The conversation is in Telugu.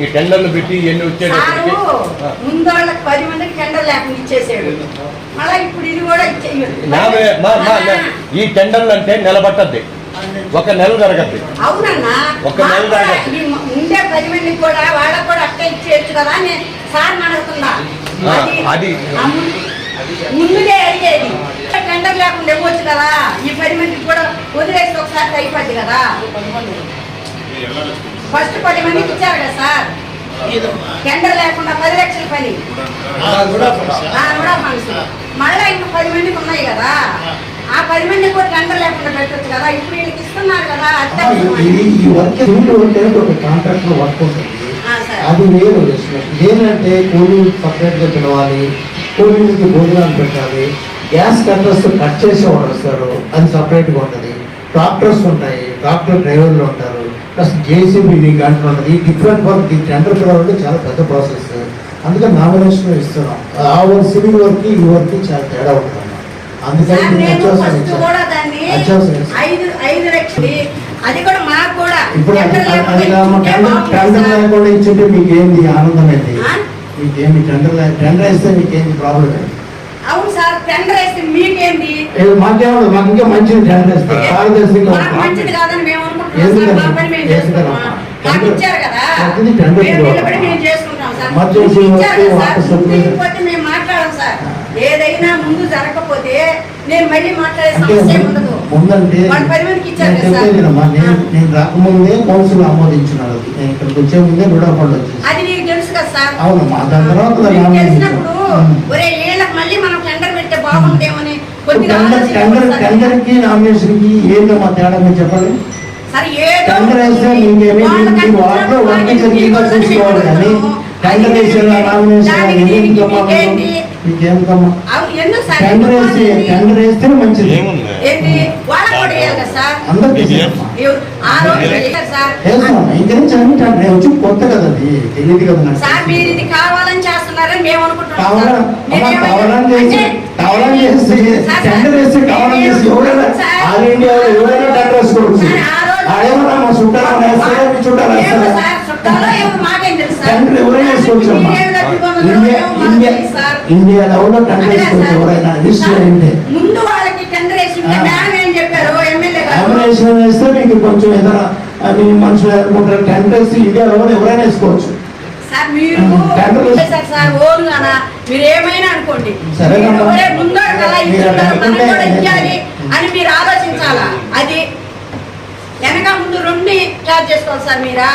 ఈ టెండర్లు పెట్టి ఇవన్నీ వచ్చేటప్పటికి ముందు వాళ్ళకి పది మందికి టెండర్ లేకుండా ఇచ్చేసాడు. మళ్ళా ఇప్పుడు ఇది కూడా ఇచ్చేయడు. ఈ టెండర్లు అంటే నిలబట్టద్ది. ఒక నెల జరగద్ది. అవునన్నా ఒక్క నెల. ఈ ఉండే పది మందికి కూడా వాళ్ళకి కూడా అట్టే ఇచ్చేయచ్చు కదా అని సార్ అడుగుతుందా ఆ, అది. ముందుగా అడిగేది. టెండర్ లేకుండా ఇవ్వచ్చు కదా. ఈ పది మందికి కూడా వదిలేస్తే ఒకసారి అయిపోద్ది కదా. ఫస్ట్ పది మందికి ఇచ్చారు కదా సార్? టెండర్ లేకుండా పది లక్షల పని. ఆ, కూడా ఫండ్స్ మళ్ళా ఇంకా పది మందికి ఉన్నాయి కదా? ఆ పది మందికి కూడా టెండర్ లేకుండా పెట్టొచ్చు కదా? ఇప్పుడు వీళ్ళకి ఇస్తున్నారు కదా ఈ వర్క్ ఉంటుంది. ఆ, సరే. అది వేరు ఏంటంటే కూలీలు సపరేట్గా పిలవాలి కూలీలకి భోజనాలు పెట్టాలి గ్యాస్ కట్టర్స్ కట్ చేసేవాడు వస్తారు అది సపరేట్గా ఉంటుంది. ట్రాక్టర్స్ ఉంటాయి ట్రాక్టర్ డ్రైవర్లు ఉంటారు. ప్లస్ జేసీబీ ఉంటుంది ఈ డిఫరెంట్ వర్క్ ఈ టెండర్ పిలవాలంటే చాలా పెద్ద ప్రాసెస్. అందుకని నామినేషన్ ఇస్తున్నాం. ఆ వర్క్ సివిల్ వర్క్ ఈ వర్క్ చాలా తేడా ఉంటుంది. అందుకని అది కూడా మాకు కూడా ఇప్పుడు టెండర్ లేకుండా ఇచ్చుంటే మీకు ఏంది ఆనందం ఏంటి? మీకేమి టెండర్ టెండర్ వేస్తే మీకేంది ప్రాబ్లం ఏంటి అవును సార్ టెండర్ వేస్తే మీకేంటి ఏ, మాకేమో మాకు ఇంకా మంచిది టెండర్ వేస్తారు పారదర్శకంగా మంచిది. కాదని మేము మా ఏదైనా ముందు జరగకపోతే నేను మళ్ళీ మాట్లాడే సమస్య ఉండదు. నేను రాకముందే కౌన్సిల్ ఆమోదించినారు అది. నేను ఇక్కడికి వచ్చే ముందే రుడా ఫండ్ వచ్చింది అది నీకు తెలుసు కదా సార్. ఆమోదించాను. తెలిసినప్పుడు ఉమ్. ఒరే వీళ్ళకి మళ్ళీ మనం టెండర్ పెడితే బాగుండేమని కొద్దిగా టెండర్ టెండర్ ఆలోచించాలి సార్. టెండర్కి నామినేషన్కి ఏందమ్మా తేడా మీరు చెప్పండి. మీకేమి మీ వార్డులో చూసుకోవాలి కానీ నామినేషన్ ఏం కమ్మా? మీకేం కమ్మా వేస్తే మంచిది. కదా వచ్చి కొత్త కదండి తెలియదు కదా కావాలని చేస్తున్నారని మేము కావాలని చేసి కావాలని చేసి సార్, టెండర్ వేస్తే కావాలని చేసి ఎవరైనా. ఆల్ ఇండియా ఎవరైనా టెండర్ వేసుకోవచ్చు. ఆడేమన్నా మా చుట్టాలు వేస్తారా మీ చుట్టాలు. టెండర్ ఎవరైనా వేసుకోవచ్చు అమ్మా? మీరేం డబ్బులు కొనుగోలు ఇండియా ఇండియా. ఇండియా లెవెల్లో అదే వేసుకోవచ్చు. ఎవరైనా ముందు వాళ్ళకి నామినేషన్ వేస్తే మీకు కొంచెం ఏదైనా మీ మనుషులు అనుకుంటారు. టెండర్ వేసి ఇండియా లెవెల్ ఎవరైనా వేసుకోవచ్చు. సార్ మీరు ఏమైనా అనుకోండి. మీరు ఒరే ముందోడు కదా మీరు ఇస్తున్నారు, మనం అనుకుంటే- కూడా ఇవ్వాలి అని మీరు రికార్డ్ చేసుకోవాలి సార్ మీరా?